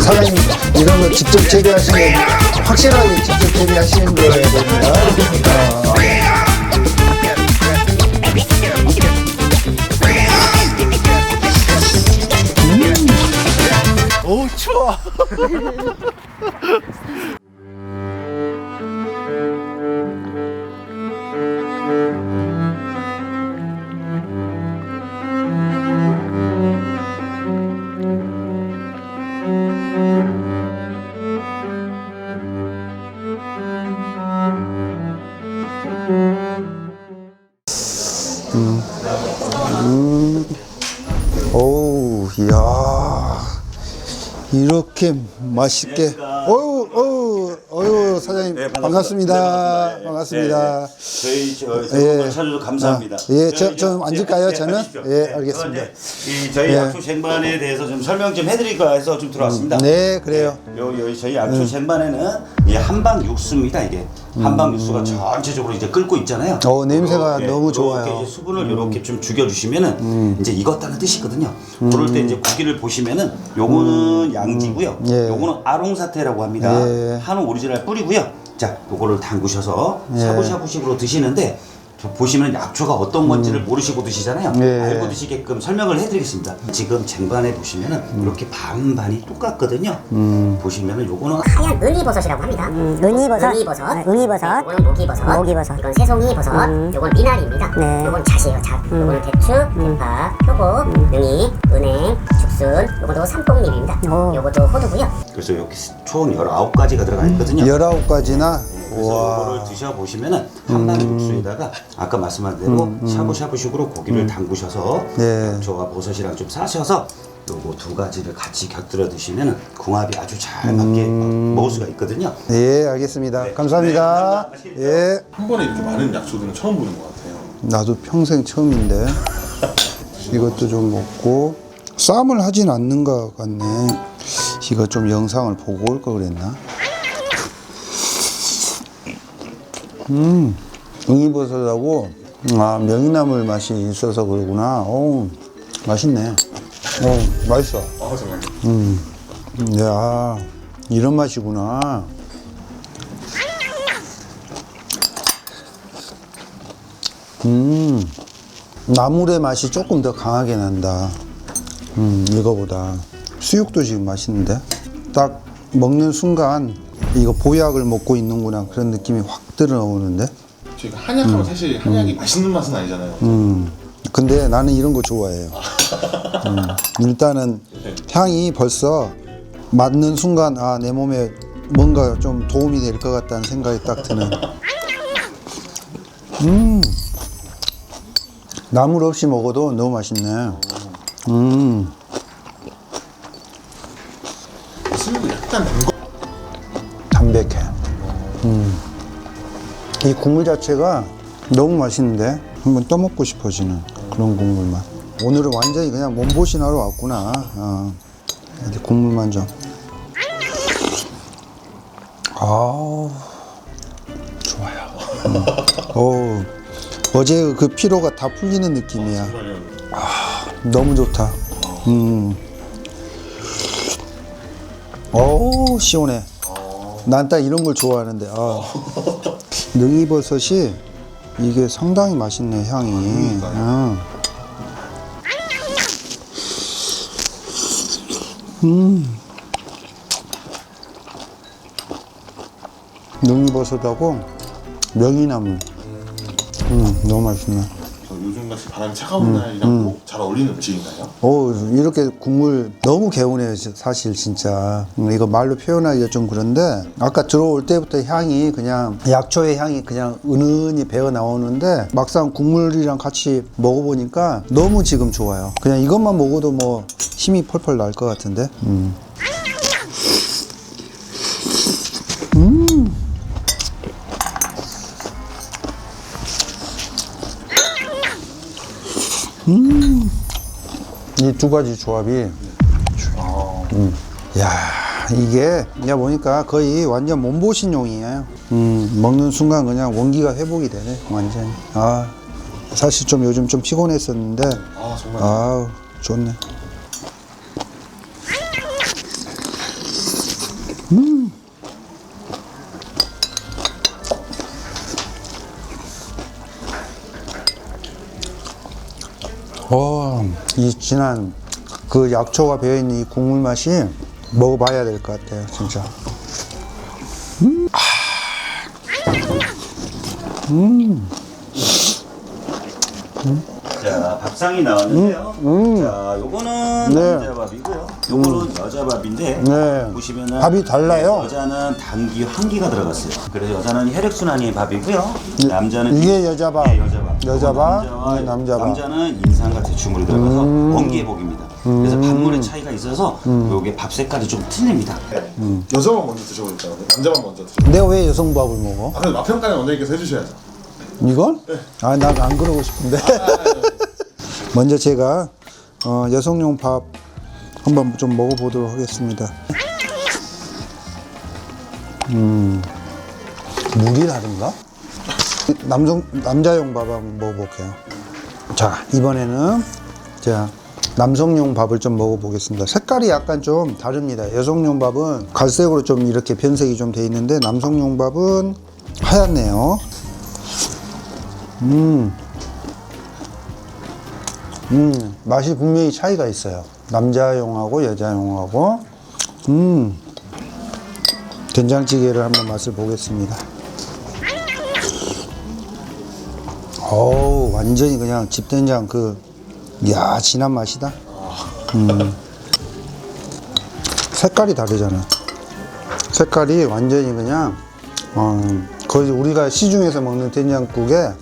사장님 이런 거 직접 재배하시면 확실하게 직접 재배하시는 거여야 됩니다. 오우, 이야. 이렇게 맛있게. 어유, 어유, 어유, 사장님. 네, 반갑습니다. 반갑습니다. 네, 반갑습니다. 반갑습니다. 저희 저 예. 찾아주셔서 감사합니다. 아, 예, 저- 좀 앉을까요, 네, 저는? 예, 네, 알겠습니다. 이 저희 예. 약초 쟁반에 대해서 좀 설명 좀 해드릴까 해서 좀 들어왔습니다. 네, 그래요. 요, 요 저희 약초 쟁반에는 이 한방 육수입니다. 이게 한방 육수가 전체적으로 이제 끓고 있잖아요. 음. 어, 냄새가 요렇게, 너무 좋아요. 음. 요렇게 이제 수분을 이렇게 좀 죽여주시면은 이제 익었다는 뜻이거든요. 그럴 때 이제 고기를 보시면은 요거는 양지고요. 음. 예. 요거는 아롱사태라고 합니다. 예. 한우 오리지널 뿌리고요. 자, 요거를 담그셔서 예. 샤브샤브식으로 드시는데 저 보시면 약초가 어떤 건지를 모르시고 드시잖아요. 음. 예. 알고 드시게끔 설명을 해드리겠습니다. 지금 쟁반에 보시면은 음. 이렇게 반반이 똑같거든요. 보시면은 요거는 하얀 응이버섯이라고 합니다. 응이버섯, 응이버섯. 아, 응이버섯, 이거는 모기버섯. 모기버섯. 이건 새송이버섯. 요건 미나리입니다. 네. 요건 잣이에요, 잣. 요거는 대추, 대파, 표고, 능이, 은행, 죽순. 요것도 삼뽕잎입니다. 오. 요것도 호두고요. 그래서 여기 총 19가지가 들어가 있거든요. 열아홉 가지나. 그래서 이거를 드셔보시면은 한방 육수에다가 아까 말씀한 대로 샤브샤브식으로 고기를 담그셔서 네. 약초와 버섯이랑 좀 싸셔서 요거 두 가지를 같이 곁들여 드시면은 궁합이 아주 잘 맞게 먹을 수가 있거든요. 예, 알겠습니다. 네. 감사합니다. 네, 감사합니다. 예. 한 번에 이렇게 많은 약초들은 처음 보는 것 같아요. 나도 평생 처음인데 이것도 좀 먹고 쌈을 하진 않는 것 같네 이거 좀 영상을 보고 올 걸 그랬나 음. 응이버섯하고 아 명이나물 맛이 있어서 그러구나. 오 맛있네. 오 맛있어. 아 정말. 야 이런 맛이구나. 음. 나물의 맛이 조금 더 강하게 난다. 음 이거보다. 수육도 지금 맛있는데? 딱 먹는 순간 이거 보약을 먹고 있는구나 그런 느낌이 확 들어오는데? 저희가 한약하면 사실 한약이 맛있는 맛은 아니잖아요. 음. 근데 나는 이런 거 좋아해요. 음, 일단은 향이 벌써 맞는 순간 아 내 몸에 뭔가 좀 도움이 될 것 같다는 생각이 딱 드는. 음. 나물 없이 먹어도 너무 맛있네. 음. 약간 단 거. 이 국물 자체가 너무 맛있는데 한번 떠먹고 싶어지는 그런 국물 맛 오늘은 완전히 그냥 몸보신 하러 왔구나 어. 국물만 좀 아우 좋아요 음. 어우, 어제 그 피로가 다 풀리는 느낌이야 너무 좋다 음. 어우 시원해 난 딱 이런 걸 좋아하는데 아. 능이버섯이 이게 상당히 맛있네 향이 응. 음. 능이버섯하고 명이나물 음, 너무 맛있네 같이 바람이 차가운 날이랑 꼭 잘 어울리는 음식인가요? 오 이렇게 국물 너무 개운해요 지- 사실 진짜 음, 이거 말로 표현하기가 좀 그런데 아까 들어올 때부터 향이 그냥 약초의 향이 그냥 은은히 배어 나오는데 막상 국물이랑 같이 먹어보니까 너무 지금 좋아요 그냥 이것만 먹어도 뭐 힘이 펄펄 날 것 같은데 음. 이 두 가지 조합이 음. 야 이게 내가 보니까 거의 완전 몸보신용이에요. 음, 먹는 순간 그냥 원기가 회복이 되네, 완전히. 아, 사실 좀 요즘 좀 피곤했었는데, 아 정말 아우, 좋네. 어, 이 진한 그 약초가 배어있는 이 국물 맛이 먹어봐야 될 것 같아요, 진짜. 자, 밥상이 나왔는데요. 자, 요거는 음, 네. 남자 밥이고요. 요거는 여자 밥인데 네. 보시면은 밥이 달라요. 여자는 단기 한기가 들어갔어요. 그래서 여자는 혈액 순환이 밥이고요. 남자는 이게 여자밥. 네, 여자밥. 여자밥, 남자와 남자밥. 음. 남자는 인삼과 대추물이 들어가서 원기 회복입니다. 그래서 밥물의 차이가 있어서 요게 밥 색깔이 좀 틀립니다. 여자만 먼저 드셔보잖아요 남자만 먼저 드셔. 내가 왜 여성밥을 먹어? 아 근데 맛평가는 원장님께서 해주셔야죠. 이건? 아, 나안 그러고 싶은데. 먼저 제가 어, 여성용 밥 한번 좀 먹어보도록 하겠습니다. 음, 물이 다른가? 남성, 남자용 밥 한번 먹어볼게요. 자, 이번에는 자, 남성용 밥을 좀 먹어보겠습니다. 색깔이 약간 좀 다릅니다. 여성용 밥은 갈색으로 좀 이렇게 변색이 좀 돼 있는데 남성용 밥은 하얗네요. 음, 맛이 분명히 차이가 있어요. 남자용하고 여자용하고. 음, 된장찌개를 한번 맛을 보겠습니다. 어우, 완전히 그냥 집된장 그, 야 진한 맛이다. 음. 색깔이 다르잖아. 색깔이 완전히 그냥, 어, 거의 우리가 시중에서 먹는 된장국에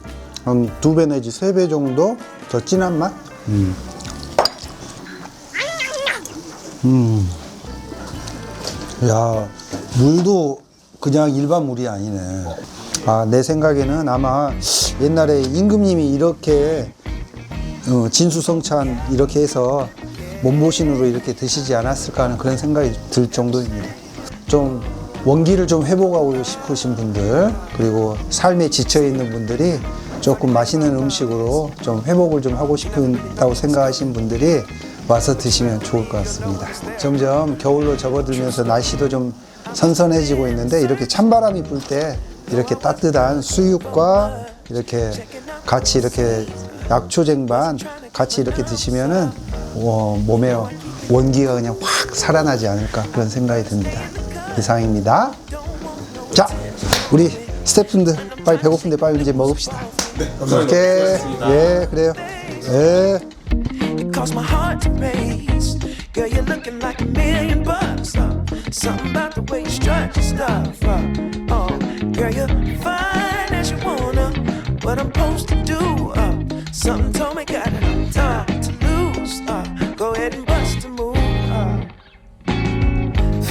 한 두 배 내지 세 배 정도 더 진한 맛? 음. 음. 야, 물도 그냥 일반 물이 아니네. 아, 내 생각에는 아마 옛날에 임금님이 이렇게 어, 진수성찬 이렇게 해서 몸보신으로 이렇게 드시지 않았을까 하는 그런 생각이 들 정도입니다. 좀 원기를 좀 회복하고 싶으신 분들 그리고 삶에 지쳐 있는 분들이 조금 맛있는 음식으로 좀 회복을 좀 하고 싶다고 생각하시는 분들이 와서 드시면 좋을 것 같습니다. 점점 겨울로 접어들면서 날씨도 좀 선선해지고 있는데 이렇게 찬바람이 불 때 이렇게 따뜻한 수육과 이렇게 같이 이렇게 약초쟁반 같이 이렇게 드시면은 어, 몸에 원기가 그냥 확 살아나지 않을까 그런 생각이 듭니다. 이상입니다. 자, 우리 스태프분들 빨리 배고픈데 빨리 이제 먹읍시다. 감사합니다. 이렇게 수고하셨습니다. 예 그래요. 예. cause my heart to race. Girl, you're looking like a million bucks. Uh, something about the way you strut your stuff. Uh,